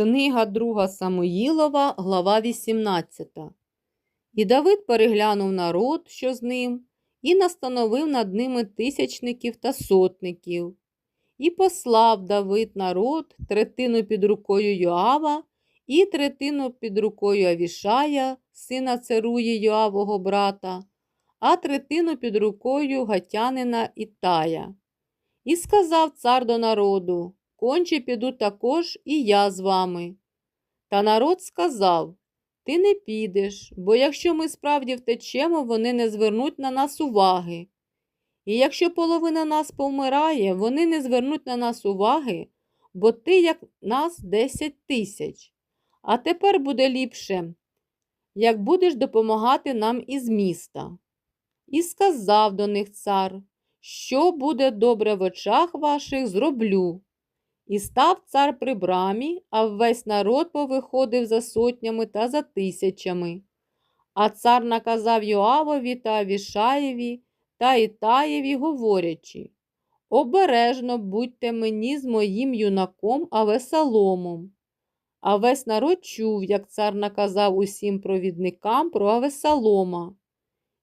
Книга 2 Самуїлова, глава 18. І Давид переглянув народ, що з ним, і настановив над ними тисячників та сотників. І послав Давид народ третину під рукою Йоава і третину під рукою Авішая, сина Церуї Йоавого брата, а третину під рукою Гатянина Ітая. І сказав цар до народу, конче піду також і я з вами. Та народ сказав, ти не підеш, бо якщо ми справді втечемо, вони не звернуть на нас уваги. І якщо половина нас повмирає, вони не звернуть на нас уваги, бо ти, як нас, десять тисяч. А тепер буде ліпше, як будеш допомагати нам із міста. І сказав до них цар, що буде добре в очах ваших, зроблю. І став цар при брамі, а весь народ повиходив за сотнями та за тисячами. А цар наказав Йоавові та Авішаєві та Ітаєві, говорячи Обережно будьте мені з моїм юнаком Авесаломом. А весь народ чув, як цар наказав усім провідникам про Авесалома.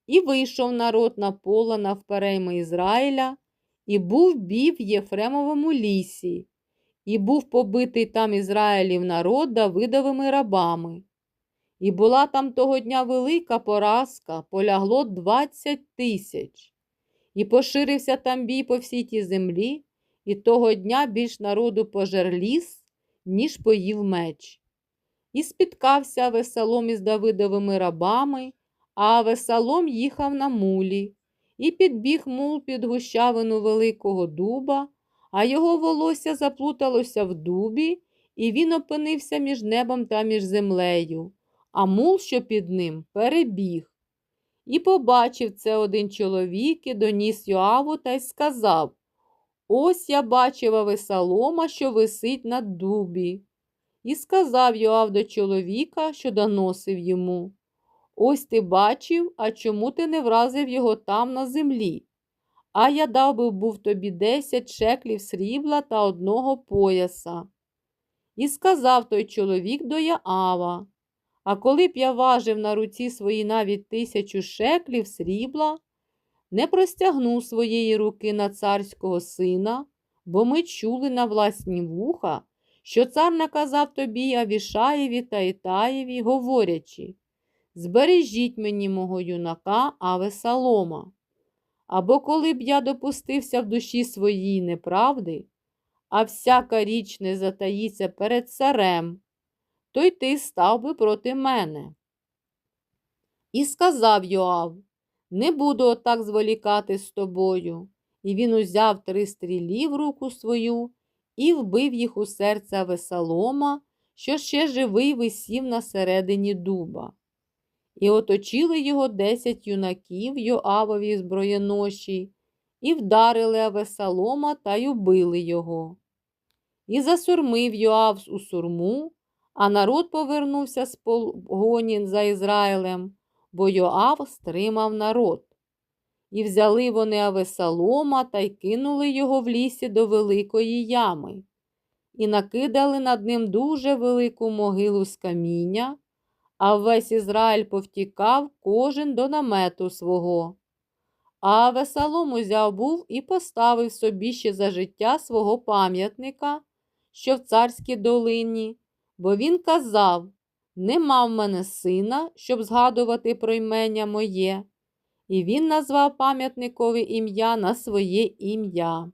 І вийшов народ на поле навперейми Ізраїля, і був бій в Єфремовому лісі, і був побитий там Ізраїлів народ Давидовими рабами. І була там того дня велика поразка, полягло двадцять тисяч. І поширився там бій по всій тій землі, і того дня більш народу пожер ліс, ніж поїв меч. І спіткався Весалом із Давидовими рабами, а Весалом їхав на мулі, і підбіг мул під гущавину великого дуба, а його волосся заплуталося в дубі, і він опинився між небом та між землею, а мул, що під ним, перебіг. І побачив це один чоловік і доніс Йоаву та й сказав Ось я бачив Авесалома, що висить на дубі. І сказав Йоав до чоловіка, що доносив йому Ось ти бачив, а чому ти не вразив його там на землі? А я дав би був тобі десять шеклів срібла та одного пояса. І сказав той чоловік до Яава, а коли б я важив на руці свої навіть тисячу шеклів срібла, не простягнув своєї руки на царського сина, бо ми чули на власні вуха, що цар наказав тобі Авішаєві та Ітаєві, говорячи Збережіть мені мого юнака Авесалома. Або коли б я допустився в душі своїй неправди, а всяка річ не затаїться перед царем, то й ти став би проти мене. І сказав Йоав, не буду отак зволікати з тобою. І він узяв три стрілі в руку свою і вбив їх у серце Весалома, що ще живий висів на середині дуба. І оточили його десять юнаків Йоавові зброєноші, і вдарили Авесалома та й убили його. І засурмив Йоав у сурму, а народ повернувся з погоні за Ізраїлем, бо Йоав стримав народ. І взяли вони Авесалома та й кинули його в лісі до великої ями, і накидали над ним дуже велику могилу з каміння, а весь Ізраїль повтікав кожен до намету свого. А Авесалом узяв був і поставив собі ще за життя свого пам'ятника, що в царській долині, бо він казав Нема в мене сина, щоб згадувати про імення моє. І він назвав пам'ятникові ім'я на своє ім'я.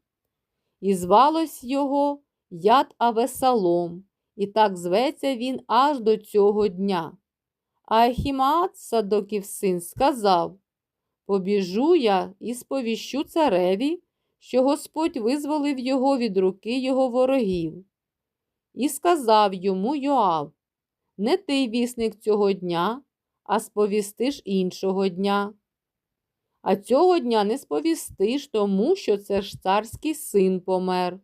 І звалось його Яд Авесалом, і так зветься він аж до цього дня. А Ахімаат, Садоків син, сказав Побіжу я і сповіщу цареві, що Господь визволив його від руки його ворогів. І сказав йому Йоав Не ти вісник цього дня, а сповістиш іншого дня. А цього дня не сповістиш тому, що це ж царський син помер.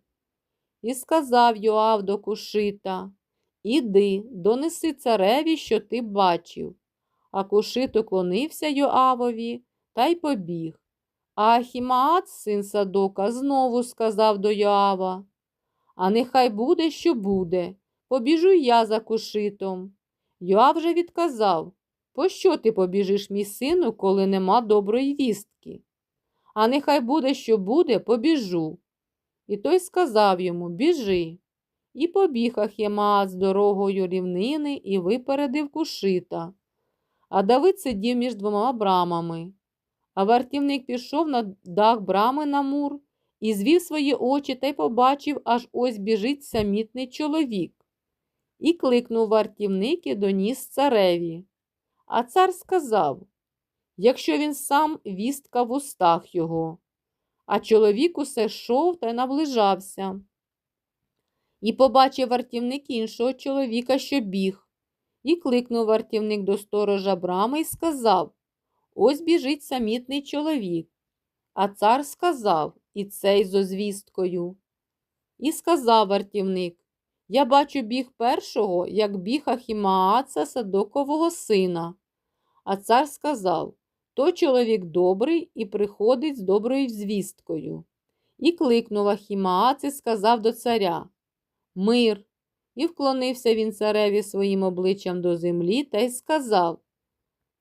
І сказав Йоав до Кушита Іди, донеси цареві, що ти бачив. А Кушит уклонився Йоавові та й побіг. А Ахімаат, син Садока, знову сказав до Йоава А нехай буде, що буде, побіжу я за кушитом. Йоав же відказав Пощо ти побіжиш, мій сину, коли нема доброї вістки? А нехай буде, що буде, побіжу. І той сказав йому Біжи. І побіг Ахімаац дорогою рівнини і випередив кушита. А Давид сидів між двома брамами. А вартівник пішов на дах брами на мур і звів свої очі та й побачив, аж ось біжить самітний чоловік. І кликнув вартівник і доніс цареві. А цар сказав якщо він сам вістка в устах його. А чоловік усе йшов та й наближався. І побачив вартівник іншого чоловіка, що біг, і кликнув вартівник до сторожа брами і сказав Ось біжить самітний чоловік. А цар сказав і цей зо звісткою. І сказав вартівник Я бачу біг першого, як біг Ахімааца Садокового сина. А цар сказав То чоловік добрий і приходить з доброю звісткою. І кликнув Ахімаац і сказав до царя Мир. І вклонився він цареві своїм обличчям до землі та й сказав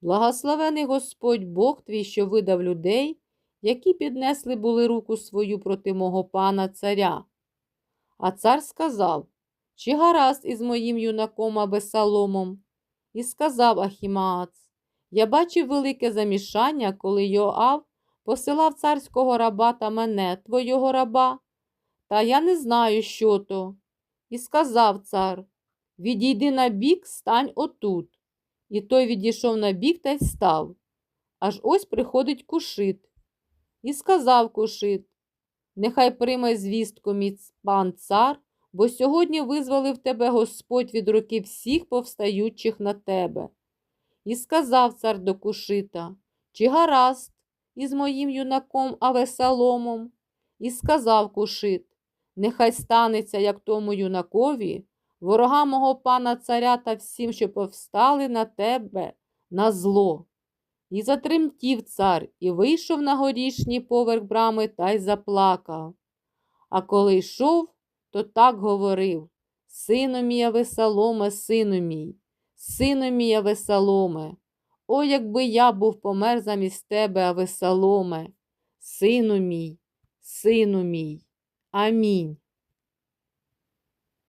Благословений Господь Бог твій, що видав людей, які піднесли були руку свою проти мого пана царя. А цар сказав Чи гаразд із моїм юнаком Абесаломом? І сказав Ахімаац Я бачив велике замішання, коли Йоав посилав царського раба та мене, твого раба, та я не знаю, що то. І сказав цар Відійди на бік, стань отут. І той відійшов на бік та й став. Аж ось приходить кушит. І сказав кушит Нехай прийме звістку мій пан цар, бо сьогодні визволив тебе Господь від руки всіх повстаючих на тебе. І сказав цар до кушита Чи гаразд із моїм юнаком Авесаломом? І сказав кушит Нехай станеться, як тому юнакові, ворога мого пана царя та всім, що повстали на тебе на зло. І затремтів цар, і вийшов на горішній поверх брами та й заплакав. А коли йшов, то так говорив Сину мій Авесаломе, сину мій, сину мій Авесаломе, о, якби я був помер замість тебе, Авесаломе, сину мій, сину мій. Амінь.